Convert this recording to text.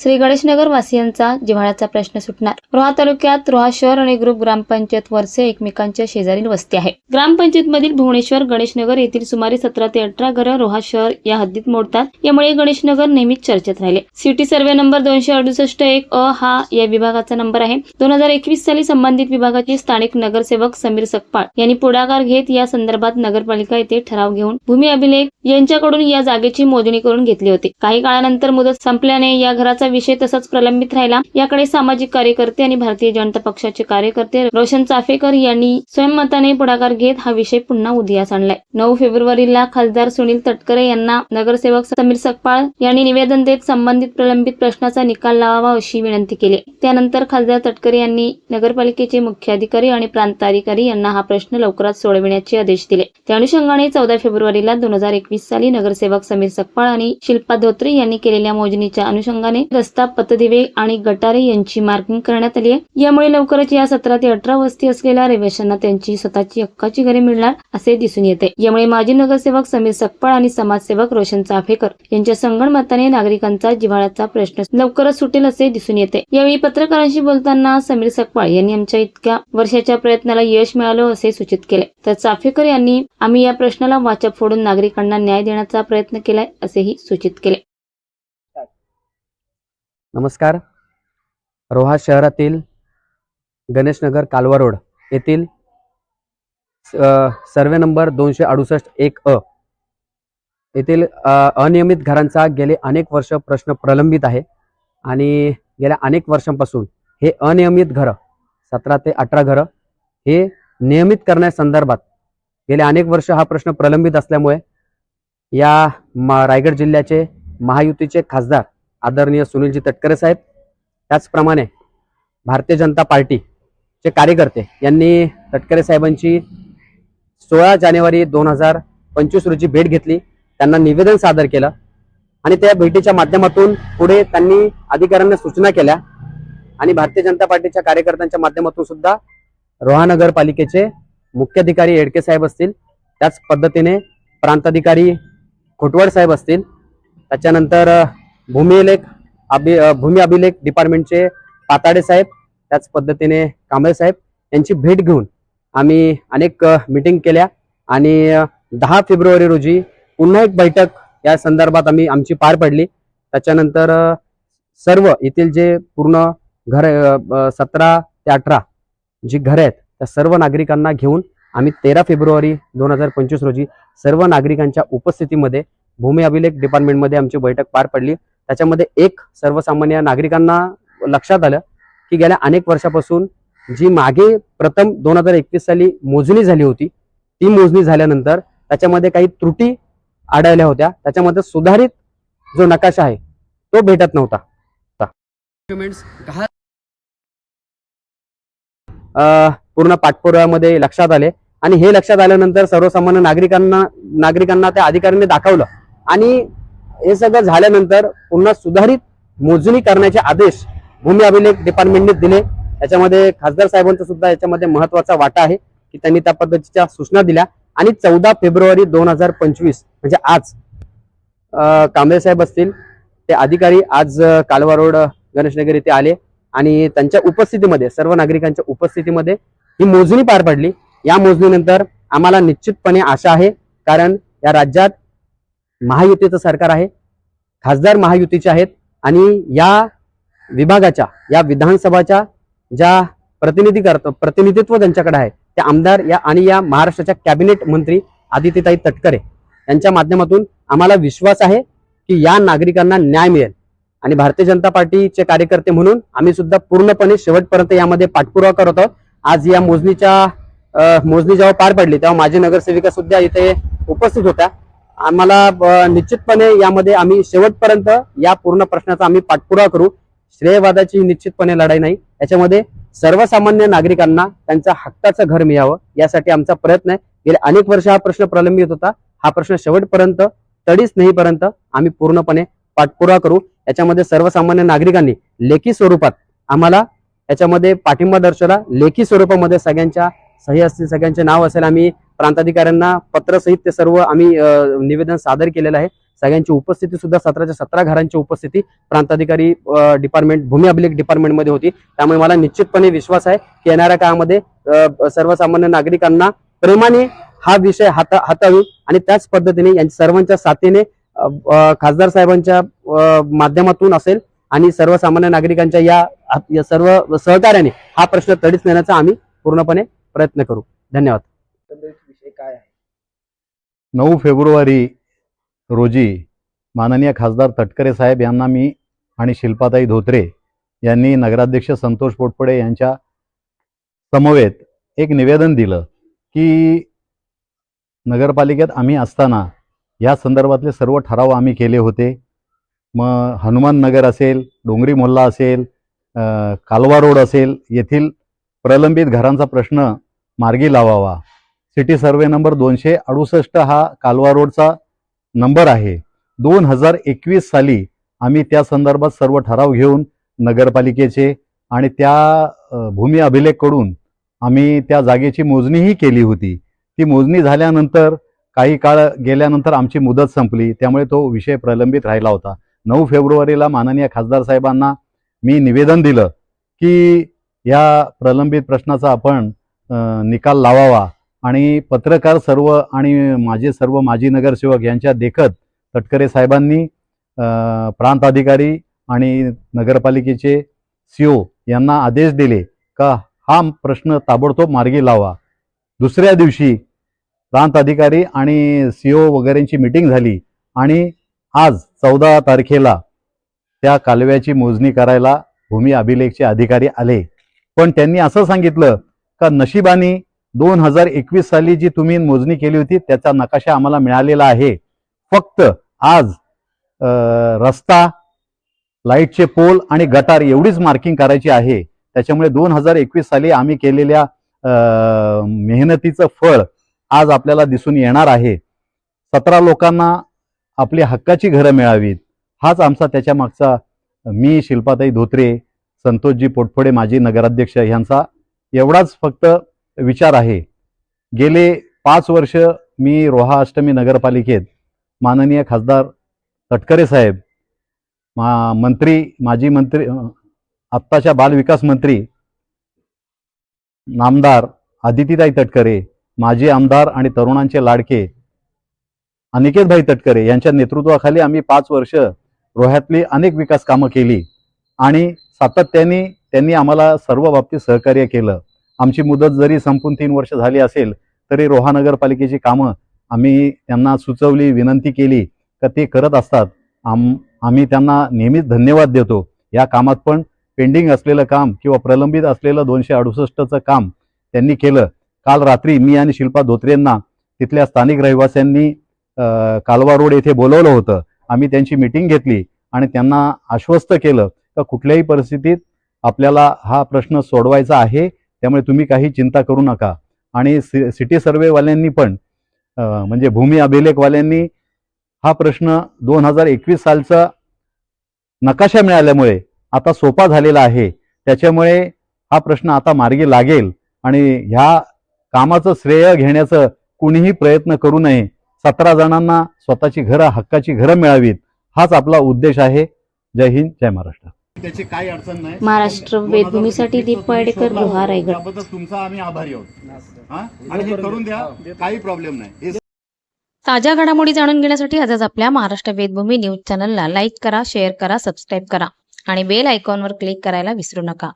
श्री गणेशनगर वासियांचा जिव्हाळ्याचा प्रश्न सुटणार. रोहा तालुक्यात रोहा शहर आणि ग्रुप ग्रामपंचायत वरसे एकमेकांच्या शेजारील वस्ती आहे. ग्रामपंचायत मधील भुवनेश्वर गणेशनगर येथील सुमारे सतरा ते अठरा घरं रोहा शहर या हद्दीत मोडतात. यामुळे गणेशनगर नेहमीच चर्चेत राहिले. सिटी सर्वे नंबर दोनशे अडुसष्ट एक अ हा या विभागाचा नंबर आहे. दोन हजार एकवीस साली संबंधित विभागाचे स्थानिक नगरसेवक समीर सकपाळ यांनी पुढाकार घेत या संदर्भात नगरपालिका येथे ठराव घेऊन भूमी अभिलेख यांच्याकडून या जागेची मोजणी करून घेतली होती. काही काळानंतर मुदत संपल्याने या घराचा विषय तसाच प्रलंबित राहिला. याकडे सामाजिक कार्यकर्ते आणि भारतीय जनता पक्षाचे कार्यकर्ते रोशन चाफेकर यांनी स्वयंमताने पुढाकार घेत हा विषय पुन्हा उदयास आणलाय. नऊ फेब्रुवारीला खासदार सुनील तटकरे यांना नगरसेवक समीर सकपाळ यांनी निवेदन देत संबंधित प्रलंबित प्रश्नाचा निकाल लावावा अशी विनंती केली. त्यानंतर खासदार तटकरे यांनी नगरपालिकेचे मुख्याधिकारी आणि प्रांताधिकारी यांना हा प्रश्न लवकरात सोडविण्याचे आदेश दिले. त्या अनुषंगाने चौदा फेब्रुवारीला दोन हजार एकवीस साली नगरसेवक समीर सकपाळ आणि शिल्पा धोत्रे यांनी केलेल्या मोजणीच्या अनुषंगाने रस्ता पतदिवे आणि गटारे यांची मार्किंग करण्यात आली आहे. यामुळे लवकरच या सतरा ते अठरा वस्ती असलेल्या रहिवाशांना त्यांची स्वतःची हक्काची घरे मिळणार असे दिसून येते. यामुळे माजी नगरसेवक समीर सकपाळ आणि समाजसेवक रोशन चाफेकर यांच्या संगणमताने नागरिकांचा जिव्हाळ्याचा प्रश्न लवकरच सुटेल असे दिसून येते. यावेळी पत्रकारांशी बोलताना समीर सकपाळ यांनी आमच्या इतक्या वर्षाच्या प्रयत्नाला यश मिळालं असे सूचित केले. तर चाफेकर यांनी आम्ही या प्रश्नाला वाचा फोडून नागरिकांना न्याय देण्याचा प्रयत्न केलाय असेही सूचित केले. नमस्कार. रोहा शहरातील गणेशनगर कालवा रोड येथील सर्वे नंबर दोनशे अडुसष्ट एक अ येथील अनियमित घरांचा गेले अनेक वर्ष प्रश्न प्रलंबित आहे आणि गेल्या अनेक वर्षांपासून हे अनियमित घरं सतरा ते अठरा घरं हे नियमित करण्यासंदर्भात गेले अनेक वर्ष हा प्रश्न प्रलंबित असल्यामुळे या मा रायगड जिल्ह्याचे महायुतीचे खासदार आदरणीय सुनीलजी तटकरे साहेब. त्याचप्रमाणे भारतीय जनता पार्टीचे कार्यकर्ते यांनी तटकरे साहेबांची सोळा जानेवारी दोन हजार पंचवीस रोजी भेट घेतली. त्यांना निवेदन सादर केलं आणि त्या भेटीच्या माध्यमातून पुढे त्यांनी अधिकाऱ्यांना सूचना केल्या आणि भारतीय जनता पार्टीच्या कार्यकर्त्यांच्या माध्यमातून सुद्धा रोहा नगरपालिकेचे मुख्याधिकारी एडके साहेब असतील. त्याच पद्धतीने प्रांताधिकारी खोटवड साहेब असतील. त्याच्यानंतर भूमिलेख अभि भूमी अभिलेख डिपार्टमेंटचे पाताडे साहेब त्याच पद्धतीने कांबळे साहेब यांची भेट घेऊन आम्ही अनेक मिटिंग केल्या आणि दहा फेब्रुवारी रोजी पुन्हा एक बैठक या संदर्भात आम्ही आमची पार पडली. त्याच्यानंतर सर्व येथील जे पूर्ण घर सतरा ते अठरा जी घरं आहेत त्या सर्व नागरिकांना घेऊन आम्ही तेरा फेब्रुवारी दोन हजार पंचवीस रोजी सर्व नागरिकांच्या उपस्थितीमध्ये भूमी अभिलेख डिपार्टमेंटमध्ये आमची बैठक पार पडली. त्याच्यामध्ये एक सर्वसामान्य नागरिकांना लक्षात आलं की गेल्या अनेक वर्षापासून जी मागे प्रथम दोन हजार एकवीस साली मोजणी झाली होती ती मोजणी झाल्यानंतर त्याच्यामध्ये काही त्रुटी आढळल्या होत्या. त्याच्यामध्ये सुधारित जो नकाशा आहे तो भेटत नव्हता. पूर्ण पाठपुराव्यामध्ये लक्षात आले. आणि हे लक्षात आल्यानंतर सर्वसामान्य नागरिकांना नागरिकांना त्या अधिकाऱ्यांनी दाखवलं. आणि हे सगळं झाल्यानंतर पुन्हा सुधारित मोजणी करण्याचे आदेश भूमी अभिलेख डिपार्टमेंटने दिले. त्याच्यामध्ये खासदार साहेबांचा सुद्धा याच्यामध्ये महत्त्वाचा वाटा आहे की त्यांनी त्या पद्धतीच्या सूचना दिल्या. आणि चौदा फेब्रुवारी दोन हजार पंचवीस म्हणजे आज कांबळे साहेब असतील ते अधिकारी आज कालवा रोड गणेशनगर येथे आले. आणि त्यांच्या उपस्थितीमध्ये सर्व नागरिकांच्या उपस्थितीमध्ये ही मोजणी पार पडली. या मोजणीनंतर आम्हाला निश्चितपणे आशा आहे कारण या राज्यात महायुतीचं सरकार आहे खासदार महायुतीचे आहेत आणि या विभागाच्या या विधानसभाच्या ज्या प्रतिनिधी करत प्रतिनिधित्व त्यांच्याकडे आहे त्या आमदार या आणि या महाराष्ट्राच्या कॅबिनेट मंत्री आदित्यताई तटकरे यांच्या माध्यमातून आम्हाला विश्वास आहे की या नागरिकांना न्याय मिळेल. आणि भारतीय जनता पार्टीचे कार्यकर्ते म्हणून आम्ही सुद्धा पूर्णपणे शेवटपर्यंत यामध्ये पाठपुरावा करत आहोत. आज या मोजणीच्या मोजणी जेव्हा पार पडली तेव्हा माझी नगरसेविका सुद्धा इथे उपस्थित होत्या. आम्हाला निश्चितपणे यामध्ये आम्ही शेवटपर्यंत या पूर्ण प्रश्नाचा आम्ही पाठपुरावा करू. श्रेयवादाची ही निश्चितपणे लढाई नाही. याच्यामध्ये सर्वसामान्य नागरिकांना त्यांचा हक्काचं घर मिळावं यासाठी आमचा प्रयत्न आहे. गेले अनेक वर्ष हा प्रश्न प्रलंबित होता. हा प्रश्न शेवटपर्यंत तडीच नाहीपर्यंत आम्ही पूर्णपणे पाठपुरावा करू. याच्यामध्ये सर्वसामान्य नागरिकांनी लेखी स्वरूपात आम्हाला याच्यामध्ये पाठिंबा दर्शवला. लेखी स्वरूपामध्ये सगळ्यांच्या सही असतील सगळ्यांचे नाव असेल आम्ही प्रांताधिकाऱ्यांना पत्रसहित ते सर्व आम्ही निवेदन सादर केलेलं आहे. सगळ्यांची उपस्थिती सुद्धा सतराच्या सतरा घरांची उपस्थिती प्रांताधिकारी डिपार्टमेंट भूमी अभिलेख डिपार्टमेंटमध्ये होती. त्यामुळे मला निश्चितपणे विश्वास आहे की येणाऱ्या काळामध्ये सर्वसामान्य नागरिकांना प्रेमाने हा विषय हाता हाताळू आणि त्याच पद्धतीने यांच्या सर्वांच्या साथीने खासदार साहेबांच्या माध्यमातून असेल आणि सर्वसामान्य नागरिकांच्या या या सर्व सहकार्याने हा प्रश्न तडीच नेण्याचा आम्ही पूर्णपणे प्रयत्न करू. धन्यवाद. नऊ फेब्रुवारी रोजी माननीय खासदार तटकरे साहेब यांना मी आणि शिल्पाताई धोत्रे यांनी नगराध्यक्ष संतोष पोटपडे यांच्या समवेत एक निवेदन दिलं की नगरपालिकेत आम्ही असताना या संदर्भातले सर्व ठराव आम्ही केले होते. मग हनुमान नगर असेल डोंगरी मोहल्ला असेल कालवा रोड असेल येथील प्रलंबित घरांचा प्रश्न मार्गी लावावा. सिटी सर्वे नंबर दोनशे अडुसष्ट हा कालवा रोडचा नंबर आहे. दोन हजार एकवीस साली आम्ही त्या संदर्भात सर्व ठराव घेऊन नगरपालिकेचे आणि त्या भूमी अभिलेखकडून आम्ही त्या जागेची मोजणीही केली होती. ती मोजणी झाल्यानंतर काही काळ गेल्यानंतर आमची मुदत संपली. त्यामुळे तो विषय प्रलंबित राहिला होता. नऊ फेब्रुवारीला माननीय खासदार साहेबांना मी निवेदन दिलं की या प्रलंबित प्रश्नाचा आपण निकाल लावावा. आणि पत्रकार सर्व आणि माझे सर्व माजी नगरसेवक यांच्या देखत तटकरे साहेबांनी प्रांत अधिकारी आणि नगरपालिकेचे सीओ यांना आदेश दिले का हा प्रश्न ताबडतोब मार्गी लावा. दुसऱ्या दिवशी प्रांत अधिकारी आणि सीओ वगैरेंची मिटिंग झाली आणि आज चौदा तारखेला त्या कालव्याची मोजणी करायला भूमी अभिलेखचे अधिकारी आले. पण त्यांनी असं सांगितलं का नशिबानी दोन हजार एकवीस साली जी तुम्ही मोजणी केली होती त्याचा नकाशा आम्हाला मिळालेला आहे. फक्त आज रस्ता लाईटचे पोल आणि गटार एवढीच मार्किंग करायची आहे. त्याच्यामुळे दोन हजार एकवीस साली आम्ही केलेल्या मेहनतीचं फळ आज आपल्याला दिसून येणार आहे. सतरा लोकांना आपली हक्काची घरं मिळावीत. हाच आमचा त्याच्या मागचा मी शिल्पाताई धोत्रे संतोषजी पोटफोडे माजी नगराध्यक्ष यांचा एवढाच फक्त विचार आहे. गेले पाच वर्ष मी रोहा अष्टमी नगरपालिकेत माननीय खासदार तटकरे साहेब मा मंत्री माजी मंत्री आत्ताच्या बालविकास मंत्री नामदार आदितीताई तटकरे माजी आमदार आणि तरुणांचे लाडके अनिकेतभाई तटकरे यांच्या नेतृत्वाखाली आम्ही पाच वर्ष रोह्यातली अनेक विकास कामं केली आणि सातत्याने त्यांनी आम्हाला सर्व बाबतीत सहकार्य केलं. आमची मुदत जरी संपून तीन वर्ष झाली असेल तरी रोहा नगरपालिकेची कामं आम्ही त्यांना सुचवली विनंती केली तर ते करत असतात. आम आम्ही त्यांना नेहमीच धन्यवाद देतो. या कामात पण पेंडिंग असलेलं काम किंवा प्रलंबित असलेलं दोनशे अडुसष्टचं काम त्यांनी केलं. काल रात्री मी आणि शिल्पा धोत्रेंना तिथल्या स्थानिक रहिवाशांनी कालवा रोड येथे बोलवलं होतं. आम्ही त्यांची मिटिंग घेतली आणि त्यांना आश्वस्त केलं का कुठल्याही परिस्थितीत आपल्याला हा प्रश्न सोडवायचा आहे त्यामुळे तुम्ही काही चिंता करू नका. आणि सि सिटी सर्वेवाल्यांनी पण म्हणजे भूमी अभिलेखवाल्यांनी हा प्रश्न दोन हजार एकवीस सालचा नकाशा मिळाल्यामुळे आता सोपा झालेला आहे. त्याच्यामुळे हा प्रश्न आता मार्गी लागेल आणि ह्या कामाचं श्रेय घेण्याचं कुणीही प्रयत्न करू नये. सतरा जणांना स्वतःची घरं हक्काची घरं मिळावीत. हाच आपला उद्देश आहे. जय हिंद जय महाराष्ट्र. त्याची काही अडचण नाही. महाराष्ट्र वेदभूमीसाठी दीप पाडेकर रोहा रायगड त्याबद्दल तुमचा आम्ही आभारी आहोत. हा? आणि हे करून द्या काही प्रॉब्लेम नाही. ताज्या घडामोडी जाणून घेण्यासाठी आजच आपल्या महाराष्ट्र वेदभूमी न्यूज चॅनलला लाईक करा शेअर करा सबस्क्राईब करा आणि बेल आयकॉनवर क्लिक करायला विसरू नका.